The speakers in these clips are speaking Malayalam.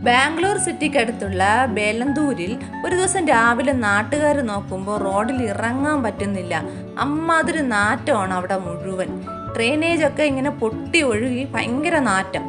ബാംഗ്ലൂർ സിറ്റിക്കടുത്തുള്ള ബേലന്തൂരിൽ ഒരു ദിവസം രാവിലെ നാട്ടുകാർ നോക്കുമ്പോൾ റോഡിൽ ഇറങ്ങാൻ പറ്റുന്നില്ല. അമ്മാതിരി നാറ്റമാണ് അവിടെ മുഴുവൻ. ഡ്രെയിനേജ് ഒക്കെ ഇങ്ങനെ പൊട്ടി ഒഴുകി ഭയങ്കര നാറ്റം.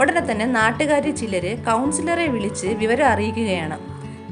ഉടനെ തന്നെ നാട്ടുകാർ ചിലർ കൗൺസിലറെ വിളിച്ച് വിവരം അറിയിക്കുകയാണ്.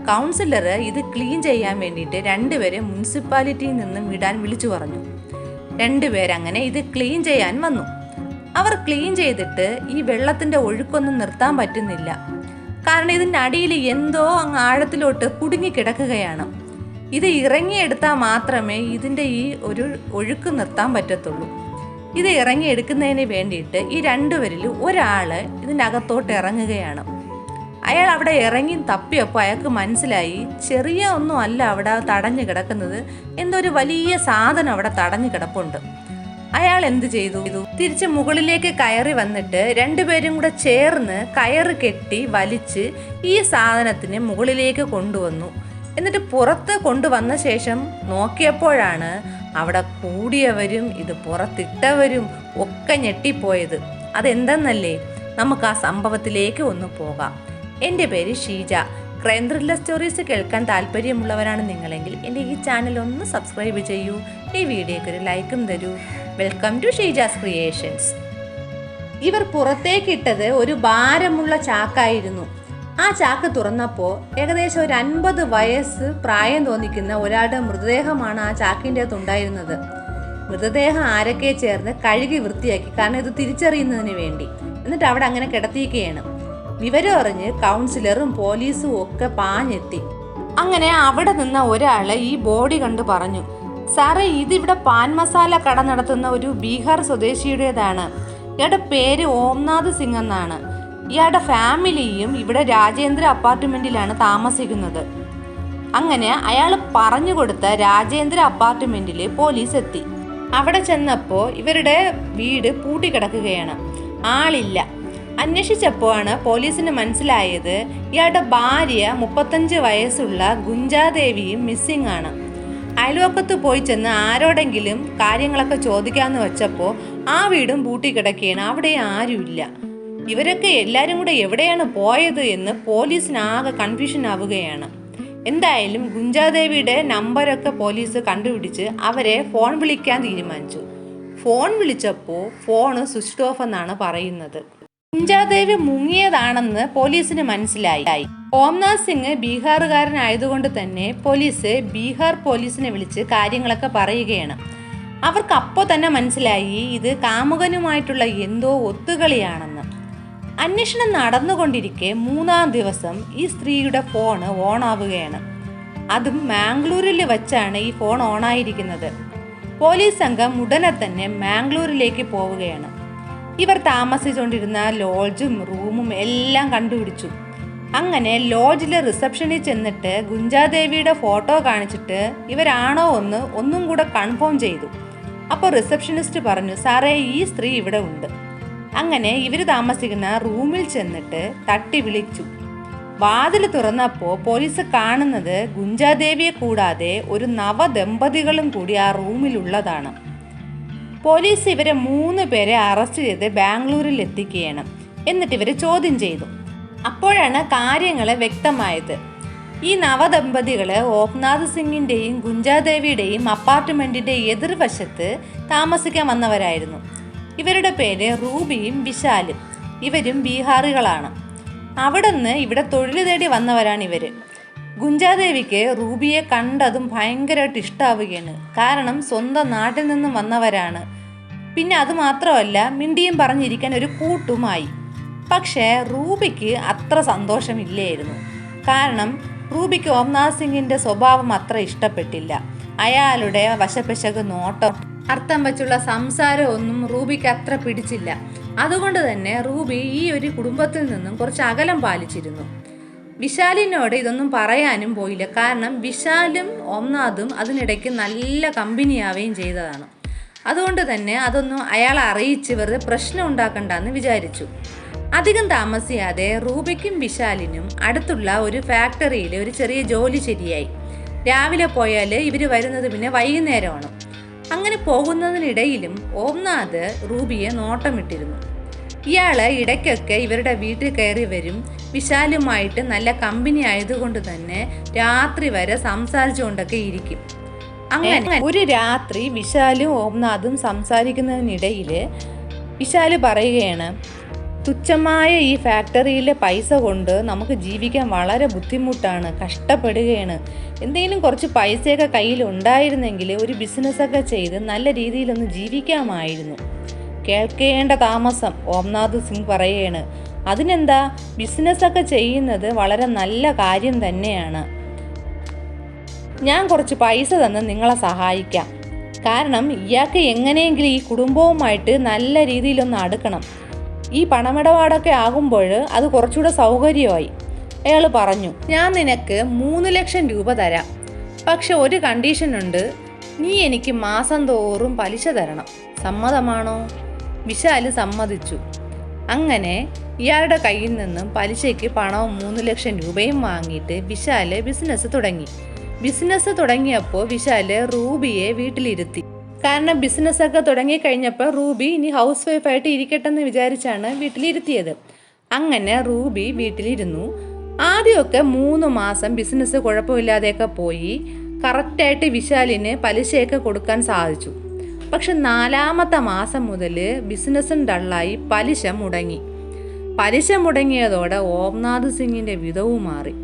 കൗൺസിലർ ഇത് ക്ലീൻ ചെയ്യാൻ വേണ്ടിയിട്ട് രണ്ടുപേരെ മുനിസിപ്പാലിറ്റിയിൽ നിന്നും വിടാൻ വിളിച്ചു പറഞ്ഞു. രണ്ടുപേരങ്ങനെ ഇത് ക്ലീൻ ചെയ്യാൻ വന്നു. അവർ ക്ലീൻ ചെയ്തിട്ട് ഈ വെള്ളത്തിന്റെ ഒഴുക്കൊന്നും നിർത്താൻ പറ്റുന്നില്ല. കാരണം ഇതിന്റെ അടിയിൽ എന്തോ അങ്ങ് ആഴത്തിലോട്ട് കുടുങ്ങി കിടക്കുകയാണ് ഇത് ഇറങ്ങിയെടുത്താൽ മാത്രമേ ഇതിന്റെ ഈ ഒരു ഒഴുക്ക് നിർത്താൻ പറ്റത്തുള്ളൂ. ഇത് ഇറങ്ങിയെടുക്കുന്നതിന് വേണ്ടിയിട്ട് ഈ രണ്ടുപേരിൽ ഒരാൾ ഇതിന്റെ അകത്തോട്ട് ഇറങ്ങുകയാണ്. അയാൾ അവിടെ ഇറങ്ങി തപ്പിയപ്പോൾ അയാൾക്ക് മനസ്സിലായി ചെറിയ ഒന്നും അല്ല അവിടെ തടഞ്ഞു കിടക്കുന്നത്. എന്തോ ഒരു വലിയ സാധനം അവിടെ തടഞ്ഞു കിടപ്പുണ്ട്. അയാൾ എന്ത് ചെയ്തു? തിരിച്ച് മുകളിലേക്ക് കയറി വന്നിട്ട് രണ്ടുപേരും കൂടെ ചേർന്ന് കയറ് കെട്ടി വലിച്ച് ഈ സാധനത്തിന് മുകളിലേക്ക് കൊണ്ടുവന്നു. എന്നിട്ട് പുറത്ത് കൊണ്ടുവന്ന ശേഷം നോക്കിയപ്പോഴാണ് അവിടെ കൂടിയവരും ഇത് പുറത്തിട്ടവരും ഒക്കെ ഞെട്ടിപ്പോയത്. അതെന്തെന്നല്ലേ? നമുക്ക് ആ സംഭവത്തിലേക്ക് ഒന്ന് പോകാം. എന്റെ പേര് ഷീജ. ക്രൈം ത്രില്ലർ സ്റ്റോറീസ് കേൾക്കാൻ താല്പര്യമുള്ളവരാണ് നിങ്ങളെങ്കിൽ എന്റെ ഈ ചാനൽ ഒന്ന് സബ്സ്ക്രൈബ് ചെയ്യൂ. ഈ വീഡിയോയ്ക്ക് ഒരു ലൈക്കും തരൂ. വെൽക്കം ടു ഷീജാസ് ക്രിയേഷൻസ് ഇവർ പുറത്തേക്കിട്ടത് ഒരു ഭാരമുള്ള ചാക്കായിരുന്നു. ആ ചാക്ക് തുറന്നപ്പോൾ ഏകദേശം ഒരു അൻപത് വയസ്സ് പ്രായം തോന്നിക്കുന്ന ഒരാളുടെ മൃതദേഹമാണ് ആ ചാക്കിന്റെ അകത്ത് ഉണ്ടായിരുന്നത് മൃതദേഹം ആരൊക്കെ ചേർന്ന് കഴുകി വൃത്തിയാക്കി കാരണം ഇത് തിരിച്ചറിയുന്നതിന് വേണ്ടി. എന്നിട്ട് അവിടെ അങ്ങനെ കിടത്തിയിരിക്കുകയാണ്. വിവരം അറിഞ്ഞ് കൗൺസിലറും പോലീസും ഒക്കെ പാഞ്ഞെത്തി. അങ്ങനെ അവിടെ നിന്ന ഒരാൾ ഈ ബോഡി കണ്ട് പറഞ്ഞു സാറേ ഇതിവിടെ പാൻ മസാല കട നടത്തുന്ന ഒരു ബീഹാർ സ്വദേശിയുടേതാണ്. ഇയാളുടെ പേര് ഓംനാഥ് സിംഗ് എന്നാണ്. ഇയാളുടെ ഫാമിലിയും ഇവിടെ രാജേന്ദ്ര അപ്പാർട്ട്മെന്റിലാണ് താമസിക്കുന്നത്. അങ്ങനെ അയാൾ പറഞ്ഞു കൊടുത്ത രാജേന്ദ്ര അപ്പാർട്ട്മെന്റിൽ പോലീസ് എത്തി അവിടെ ചെന്നപ്പോൾ ഇവരുടെ വീട് പൂട്ടിക്കിടക്കുകയാണ്. ആളില്ല. അന്വേഷിച്ചപ്പോഴാണ് പോലീസിന് മനസ്സിലായത് ഇയാളുടെ ഭാര്യ മുപ്പത്തഞ്ച് വയസ്സുള്ള ഗുഞ്ചാദേവിയും മിസ്സിംഗ് ആണ് അയൽവക്കത്ത് പോയി ചെന്ന് ആരോടെങ്കിലും കാര്യങ്ങളൊക്കെ ചോദിക്കാമെന്ന് വെച്ചപ്പോൾ ആ വീടും പൂട്ടി കിടക്കുകയാണ് അവിടെ ആരുമില്ല. ഇവരൊക്കെ എല്ലാവരും കൂടെ എവിടെയാണ് പോയത് എന്ന് പോലീസിനാകെ കൺഫ്യൂഷൻ ആവുകയാണ്. എന്തായാലും ഗുഞ്ചാദേവിയുടെ നമ്പരൊക്കെ പോലീസ് കണ്ടുപിടിച്ച് അവരെ ഫോൺ വിളിക്കാൻ തീരുമാനിച്ചു. ഫോൺ വിളിച്ചപ്പോൾ ഫോണ് സ്വിച്ച് ഓഫ് എന്നാണ് പറയുന്നത്. ഗുഞ്ചാദേവി മുങ്ങിയതാണെന്ന് പോലീസിന് മനസ്സിലായി. ഓംനാഥ് സിംഗ് ബീഹാറുകാരനായതുകൊണ്ട് തന്നെ പോലീസ് ബീഹാർ പോലീസിനെ വിളിച്ച് കാര്യങ്ങളൊക്കെ പറയുകയാണ്. അവർക്ക് അപ്പോൾ തന്നെ മനസ്സിലായി ഇത് കാമുകനുമായിട്ടുള്ള എന്തോ ഒത്തുകളിയാണെന്ന്. അന്വേഷണം നടന്നുകൊണ്ടിരിക്കെ മൂന്നാം ദിവസം ഈ സ്ത്രീയുടെ ഫോണ് ഓണാവുകയാണ്. അതും മാംഗ്ലൂരിൽ വച്ചാണ് ഈ ഫോൺ ഓണായിരിക്കുന്നത്. പോലീസ് സംഘം ഉടനെ തന്നെ മാംഗ്ലൂരിലേക്ക് പോവുകയാണ്. ഇവർ താമസിച്ചുകൊണ്ടിരുന്ന ലോഡ്ജും റൂമും എല്ലാം കണ്ടുപിടിച്ചു. അങ്ങനെ ലോഡ്ജിലെ റിസപ്ഷനിൽ ചെന്നിട്ട് ഗുഞ്ചാദേവിയുടെ ഫോട്ടോ കാണിച്ചിട്ട് ഇവരാണോ എന്ന് ഒന്നും കൂടെ കൺഫേം ചെയ്തു. അപ്പോൾ റിസപ്ഷനിസ്റ്റ് പറഞ്ഞു സാറേ ഈ സ്ത്രീ ഇവിടെ ഉണ്ട്. അങ്ങനെ ഇവർ താമസിക്കുന്ന റൂമിൽ ചെന്നിട്ട് തട്ടി വിളിച്ചു. വാതിൽ തുറന്നപ്പോൾ പോലീസ് കാണുന്നത് ഗുഞ്ചാദേവിയെ കൂടാതെ ഒരു നവദമ്പതികളും കൂടി ആ റൂമിലുള്ളതാണ് പോലീസ് ഇവരെ മൂന്ന് പേരെ അറസ്റ്റ് ചെയ്ത് ബാംഗ്ലൂരിൽ എത്തിക്കുകയാണ്. എന്നിട്ട് ഇവരെ ചോദ്യം ചെയ്തു. അപ്പോഴാണ് കാര്യങ്ങൾ വ്യക്തമായത്. ഈ നവദമ്പതികൾ ഓപ്നാഥ് സിംഗിന്റെയും ഗുഞ്ചാദേവിയുടെയും അപ്പാർട്ട്മെന്റിന്റെ എതിർവശത്ത് താമസിക്കാൻ വന്നവരായിരുന്നു. ഇവരുടെ പേര് റൂബിയും വിശാലും. ഇവരും ബീഹാറികളാണ്. നിന്ന് ഇവിടെ തൊഴിൽ തേടി വന്നവരാണ് ഇവർ ഗുഞ്ചാദേവിക്ക് റൂബിയെ കണ്ടതും ഭയങ്കരമായിട്ട് ഇഷ്ടാവുകയാണ്. കാരണം സ്വന്തം നാട്ടിൽ നിന്നും വന്നവരാണ്. പിന്നെ അതുമാത്രമല്ല മിണ്ടിയും പറഞ്ഞിരിക്കാൻ ഒരു കൂട്ടുമായി. പക്ഷേ റൂബിക്ക് അത്ര സന്തോഷമില്ലായിരുന്നു. കാരണം റൂബിക്ക് ഓംനാഥ് സിംഗിന്റെ സ്വഭാവം അത്ര ഇഷ്ടപ്പെട്ടില്ല. അയാളുടെ വശപ്പശക് നോട്ടം അർത്ഥം വച്ചുള്ള സംസാരം ഒന്നും റൂബിക്ക് അത്ര പിടിച്ചില്ല. അതുകൊണ്ട് തന്നെ റൂബി ഈ ഒരു കുടുംബത്തിൽ നിന്നും കുറച്ച് അകലം പാലിച്ചിരുന്നു. വിശാലിനോട് ഇതൊന്നും പറയാനും പോയില്ല. കാരണം വിശാലും ഒന്നാതും അതിനിടയ്ക്ക് നല്ല കമ്പനിയാവുകയും ചെയ്തതാണ്. അതുകൊണ്ട് തന്നെ അതൊന്നും അയാളെ അറിയിച്ച് വെറുതെ പ്രശ്നം ഉണ്ടാക്കണ്ടെന്ന് വിചാരിച്ചു. അധികം താമസിയാതെ റൂബിക്കും വിശാലിനും അടുത്തുള്ള ഒരു ഫാക്ടറിയിൽ ഒരു ചെറിയ ജോലി ശരിയായി. രാവിലെ പോയാൽ ഇവർ വരുന്നത് പിന്നെ വൈകുന്നേരമാണ്. അങ്ങനെ പോകുന്നതിനിടയിലും ഓംനാഥ് റൂബിയെ നോട്ടമിട്ടിരുന്നു. ഇയാൾ ഇടയ്ക്കൊക്കെ ഇവരുടെ വീട്ടിൽ കയറി വരും. വിശാലുമായിട്ട് നല്ല കമ്പനി ആയതുകൊണ്ട് തന്നെ രാത്രി വരെ സംസാരിച്ചുകൊണ്ടൊക്കെ ഇരിക്കും. അങ്ങനെ ഒരു രാത്രി വിശാലും ഓംനാഥും സംസാരിക്കുന്നതിനിടയിൽ വിശാൽ പറയുകയാണ് തുച്ഛമായ ഈ ഫാക്ടറിയിലെ പൈസ കൊണ്ട് നമുക്ക് ജീവിക്കാൻ വളരെ ബുദ്ധിമുട്ടാണ് കഷ്ടപ്പെടുകയാണ്. എന്തെങ്കിലും കുറച്ച് പൈസയൊക്കെ കയ്യിൽ ഉണ്ടായിരുന്നെങ്കിൽ ഒരു ബിസിനസ്സൊക്കെ ചെയ്ത് നല്ല രീതിയിലൊന്ന് ജീവിക്കാമായിരുന്നു. കേൾക്കേണ്ട താമസം ഓംനാഥ് സിംഗ് പറയുകയാണ് അതിനെന്താ? ബിസിനസ്സൊക്കെ ചെയ്യുന്നത് വളരെ നല്ല കാര്യം തന്നെയാണ്. ഞാൻ കുറച്ച് പൈസ തന്ന് നിങ്ങളെ സഹായിക്കാം. കാരണം ഇയാൾക്ക് എങ്ങനെയെങ്കിലും ഈ കുടുംബവുമായിട്ട് നല്ല രീതിയിലൊന്ന് അടുക്കണം. ഈ പണമിടപാടൊക്കെ ആകുമ്പോൾ അത് കുറച്ചുകൂടെ സൗകര്യമായി. അയാൾ പറഞ്ഞു ഞാൻ നിനക്ക് മൂന്ന് ലക്ഷം രൂപ തരാം. പക്ഷെ ഒരു കണ്ടീഷനുണ്ട് നീ എനിക്ക് മാസം തോറും പലിശ തരണം. സമ്മതമാണോ? വിശാൽ സമ്മതിച്ചു. അങ്ങനെ ഇയാളുടെ കയ്യിൽ നിന്നും പലിശയ്ക്ക് പണവും മൂന്ന് ലക്ഷം രൂപയും വാങ്ങിയിട്ട് വിശാൽ ബിസിനസ് തുടങ്ങി. ബിസിനസ് തുടങ്ങിയപ്പോൾ വിശാൽ റൂബിയെ വീട്ടിലിരുത്തി. കാരണം ബിസിനസ്സൊക്കെ തുടങ്ങിക്കഴിഞ്ഞപ്പോൾ റൂബി ഇനി ഹൗസ് വൈഫായിട്ട് ഇരിക്കട്ടെ എന്ന് വിചാരിച്ചാണ് വീട്ടിലിരുത്തിയത്. അങ്ങനെ റൂബി വീട്ടിലിരുന്നു. ആദ്യമൊക്കെ മൂന്ന് മാസം ബിസിനസ് കുഴപ്പമില്ലാതെയൊക്കെ പോയി. കറക്റ്റായിട്ട് വിശാലിന് പലിശയൊക്കെ കൊടുക്കാൻ സാധിച്ചു. പക്ഷെ നാലാമത്തെ മാസം മുതൽ ബിസിനസ്സും ഡള്ളായി പലിശ മുടങ്ങി. പലിശ മുടങ്ങിയതോടെ ഓംനാഥ് സിംഗിന്റെ വിധവും മാറി.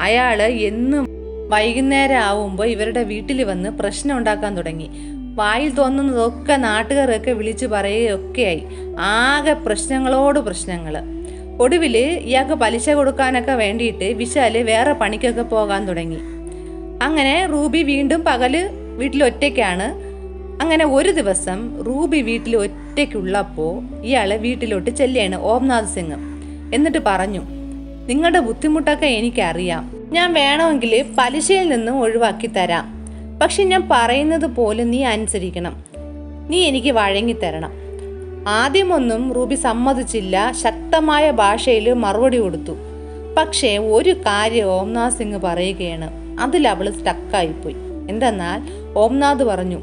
അയാൾ എന്നും വൈകുന്നേരം ആവുമ്പോൾ ഇവരുടെ വീട്ടിൽ വന്ന് പ്രശ്നം ഉണ്ടാക്കാൻ തുടങ്ങി. വായിൽ തോന്നുന്നതൊക്കെ നാട്ടുകാരൊക്കെ വിളിച്ചു പറയുകയൊക്കെയായി. ആകെ പ്രശ്നങ്ങളോട് പ്രശ്നങ്ങൾ ഒടുവിൽ ഇയാൾക്ക് പലിശ കൊടുക്കാനൊക്കെ വേണ്ടിയിട്ട് വിശാൽ വേറെ പണിക്കൊക്കെ പോകാൻ തുടങ്ങി. അങ്ങനെ റൂബി വീണ്ടും പകൽ വീട്ടിൽ ഒറ്റയ്ക്കാണ് അങ്ങനെ ഒരു ദിവസം റൂബി വീട്ടിൽ ഒറ്റയ്ക്കുള്ളപ്പോൾ ഇയാൾ വീട്ടിലോട്ട് ചെല്ലുകയാണ് ഓംനാഥ് സിംഗ്. എന്നിട്ട് പറഞ്ഞു നിങ്ങളുടെ ബുദ്ധിമുട്ടൊക്കെ എനിക്കറിയാം. ഞാൻ വേണമെങ്കിൽ പലിശയിൽ നിന്ന് ഒഴിവാക്കി തരാം. പക്ഷെ ഞാൻ പറയുന്നത് പോലും നീ അനുസരിക്കണം. നീ എനിക്ക് വഴങ്ങിത്തരണം. ആദ്യമൊന്നും റൂബി സമ്മതിച്ചില്ല ശക്തമായ ഭാഷയിൽ മറുപടി കൊടുത്തു. പക്ഷേ ഒരു കാര്യം ഓംനാഥ് സിംഗ് പറയുകയാണ് അതിൽ അവൾ സ്റ്റക്കായിപ്പോയി എന്തെന്നാൽ ഓംനാഥ് പറഞ്ഞു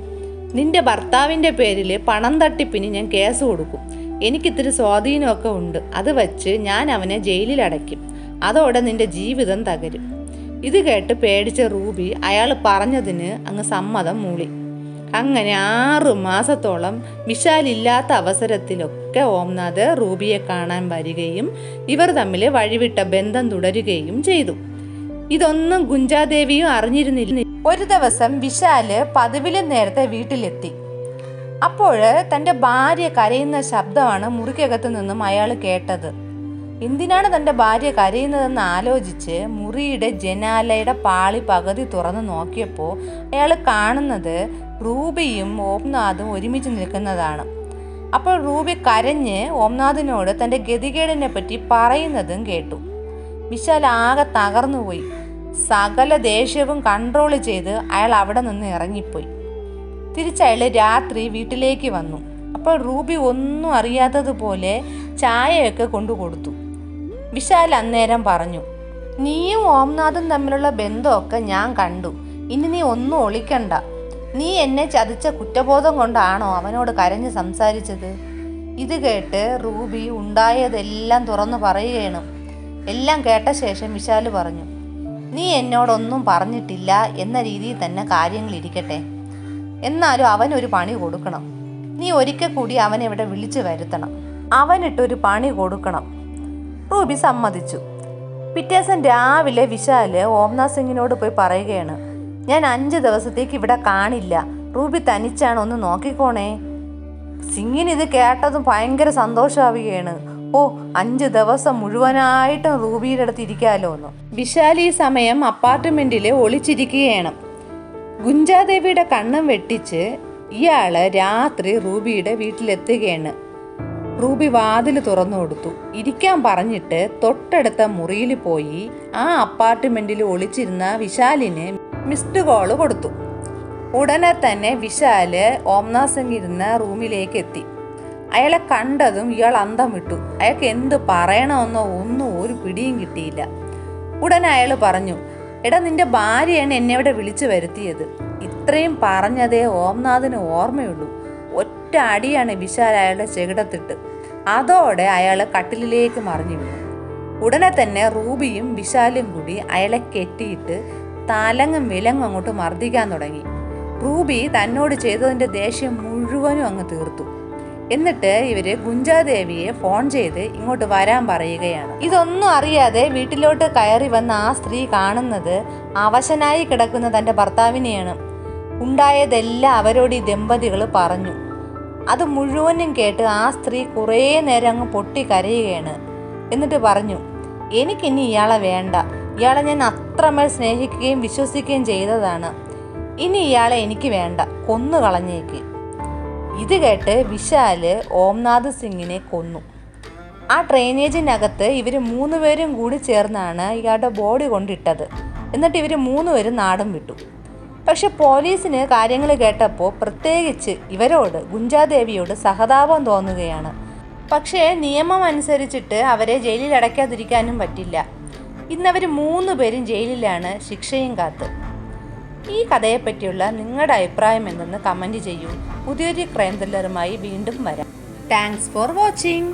നിന്റെ ഭർത്താവിന്റെ പേരിൽ പണം തട്ടിപ്പിന് ഞാൻ കേസ് കൊടുക്കും. എനിക്കിത്തിരി സ്വാധീനമൊക്കെ ഉണ്ട്. അത് വച്ച് ഞാൻ അവനെ ജയിലിൽ അടയ്ക്കും അതോടെ നിന്റെ ജീവിതം തകരും. ഇത് കേട്ട് പേടിച്ച റൂബി അയാൾ പറഞ്ഞതിന് അങ്ങ് സമ്മതം മൂളി. അങ്ങനെ ആറു മാസത്തോളം വിശാലില്ലാത്ത അവസരത്തിലൊക്കെ ഓംനാഥ് റൂബിയെ കാണാൻ വരികയും ഇവർ തമ്മിൽ വഴിവിട്ട ബന്ധം തുടരുകയും ചെയ്തു. ഇതൊന്നും ഗുഞ്ചാദേവിയും അറിഞ്ഞിരുന്നില്ല. ഒരു ദിവസം വിശാൽ പതിവിലും നേരത്തെ വീട്ടിലെത്തി. അപ്പോൾ തന്റെ ഭാര്യ കരയുന്ന ശബ്ദമാണ് മുറിക്കകത്ത് നിന്നും അയാൾ കേട്ടത്. എന്തിനാണ് തന്റെ ഭാര്യ കരയുന്നതെന്ന് ആലോചിച്ച് മുറിയുടെ ജനാലയുടെ പാളി പകുതി തുറന്ന് നോക്കിയപ്പോൾ അയാൾ കാണുന്നത് റൂബിയും ഓംനാഥും ഒരുമിച്ച് നിൽക്കുന്നതാണ്. അപ്പോൾ റൂബി കരഞ്ഞ് ഓംനാഥിനോട് തന്റെ ഗതികേടിനെ പറ്റി പറയുന്നതും കേട്ടു. വിശാൽ ആകെ തകർന്നുപോയി സകല ദേഷ്യവും കൺട്രോൾ ചെയ്ത് അയാൾ അവിടെ നിന്ന് ഇറങ്ങിപ്പോയി. തിരിച്ചയാൾ രാത്രി വീട്ടിലേക്ക് വന്നു. അപ്പോൾ റൂബി ഒന്നും അറിയാത്തതുപോലെ ചായയൊക്കെ കൊണ്ടു കൊടുത്തു വിശാൽ അന്നേരം പറഞ്ഞു നീയും ഓംനാഥും തമ്മിലുള്ള ബന്ധമൊക്കെ ഞാൻ കണ്ടു. ഇനി നീ ഒന്നും ഒളിക്കണ്ട. നീ എന്നെ ചതിച്ച കുറ്റബോധം കൊണ്ടാണോ അവനോട് കരഞ്ഞ് സംസാരിച്ചത് ഇത് കേട്ട് റൂബി ഉണ്ടായതെല്ലാം തുറന്നു പറയുകയാണ്. എല്ലാം കേട്ട ശേഷം വിശാൽ പറഞ്ഞു നീ എന്നോടൊന്നും പറഞ്ഞിട്ടില്ല. എന്ന രീതിയിൽ തന്നെ കാര്യങ്ങൾ ഇരിക്കട്ടെ. എന്നാലും അവനൊരു പണി കൊടുക്കണം. നീ ഒരിക്കൽ കൂടി അവനെ ഇവിടെ വിളിച്ചു വരുത്തണം. അവനിട്ടൊരു പണി കൊടുക്കണം. റൂബി സമ്മതിച്ചു. പിറ്റേസം രാവിലെ വിശാൽ ഓംനാഥ് സിംഗിനോട് പോയി പറയുകയാണ് ഞാൻ അഞ്ച് ദിവസത്തേക്ക് ഇവിടെ കാണില്ല. റൂബി തനിച്ചാണ് ഒന്ന് നോക്കിക്കോണേ. സിംഗിന് ഇത് കേട്ടതും ഭയങ്കര സന്തോഷമാവുകയാണ് ഓ അഞ്ച് ദിവസം മുഴുവനായിട്ടും റൂബിയുടെ അടുത്ത് ഇരിക്കാമല്ലോ എന്ന് വിശാൽ ഈ സമയം അപ്പാർട്ട്മെന്റിൽ ഒളിച്ചിരിക്കുകയാണ്. ഗുഞ്ചാദേവിയുടെ കണ്ണും വെട്ടിച്ച് ഇയാൾ രാത്രി റൂബിയുടെ വീട്ടിലെത്തുകയാണ്. റൂബി വാതിൽ തുറന്നു കൊടുത്തു. ഇരിക്കാൻ പറഞ്ഞിട്ട് തൊട്ടടുത്ത മുറിയിൽ പോയി ആ അപ്പാർട്ട്മെന്റിൽ ഒളിച്ചിരുന്ന വിശാലിന് മിസ്ഡ് കോൾ കൊടുത്തു. ഉടനെ തന്നെ വിശാൽ ഓംനാസംഗ് സിംഗ് ഇരുന്ന റൂമിലേക്ക് എത്തി. അയാളെ കണ്ടതും ഇയാൾ അന്തം വിട്ടു അയാൾക്ക് എന്ത് പറയണമെന്നോ ഒന്നും ഒരു പിടിയും കിട്ടിയില്ല. ഉടനെ അയാൾ പറഞ്ഞു എടാ നിന്റെ ഭാര്യയാണ് എന്നെ ഇവിടെ വിളിച്ചു വരുത്തിയത്. ഇത്രയും പറഞ്ഞതേ ഓംനാഥിന് ഓർമ്മയുള്ളൂ. ഒറ്റ അടിയാണ് വിശാൽ അയാളുടെ ചെകിടത്തിട്ട്. അതോടെ അയാൾ കട്ടിലിലേക്ക് മറിഞ്ഞു വീണു. ഉടനെ തന്നെ റൂബിയും വിശാലും കൂടി അയാളെ കെട്ടിയിട്ട് തലങ്ങും വിലങ്ങും അങ്ങോട്ട് മർദ്ദിക്കാൻ തുടങ്ങി. റൂബി തന്നോട് ചെയ്തതിന്റെ ദേഷ്യം മുഴുവനും അങ്ങ് തീർത്തു. എന്നിട്ട് ഇവർ ഗുഞ്ചാദേവിയെ ഫോൺ ചെയ്ത് ഇങ്ങോട്ട് വരാൻ പറയുകയാണ്. ഇതൊന്നും അറിയാതെ വീട്ടിലോട്ട് കയറി വന്ന ആ സ്ത്രീ കാണുന്നത് അവശനായി കിടക്കുന്ന തന്റെ ഭർത്താവിനെയാണ്. ഉണ്ടായതെല്ലാം അവരോട് ഈ ദമ്പതികൾ പറഞ്ഞു. അത് മുഴുവനും കേട്ട് ആ സ്ത്രീ കുറേ നേരം അങ്ങ് പൊട്ടി കരയുകയാണ്. എന്നിട്ട് പറഞ്ഞു എനിക്കിനി ഇയാളെ വേണ്ട. ഇയാളെ ഞാൻ അത്രമേൽ സ്നേഹിക്കുകയും വിശ്വസിക്കുകയും ചെയ്തതാണ്. ഇനി ഇയാളെ എനിക്ക് വേണ്ട. കൊന്നു കളഞ്ഞേക്ക്. ഇത് കേട്ട് വിശാൽ ഓംനാഥ് സിംഗിനെ കൊന്നു. ആ ഡ്രെയിനേജിനകത്ത് ഇവർ മൂന്നുപേരും കൂടി ചേർന്നാണ് ഇയാളുടെ ബോഡി കൊണ്ടിട്ടത്. എന്നിട്ട് ഇവർ മൂന്നുപേരും നാടും വിട്ടു. പക്ഷെ പോലീസിന് കാര്യങ്ങൾ കേട്ടപ്പോൾ പ്രത്യേകിച്ച് ഇവരോട് ഗുഞ്ചാദേവിയോട് സഹതാപം തോന്നുകയാണ്. പക്ഷേ നിയമം അനുസരിച്ചിട്ട് അവരെ ജയിലിൽ അടയ്ക്കാതിരിക്കാനും പറ്റില്ല. ഇന്നവർ മൂന്ന് പേരും ജയിലിലാണ് ശിക്ഷയും കാത്ത്. ഈ കഥയെപ്പറ്റിയുള്ള നിങ്ങളുടെ അഭിപ്രായം എന്തെന്ന് കമന്റ് ചെയ്യൂ. പുതിയൊരു ക്രൈം ത്രില്ലറുമായി വീണ്ടും വരാം. Thanks for watching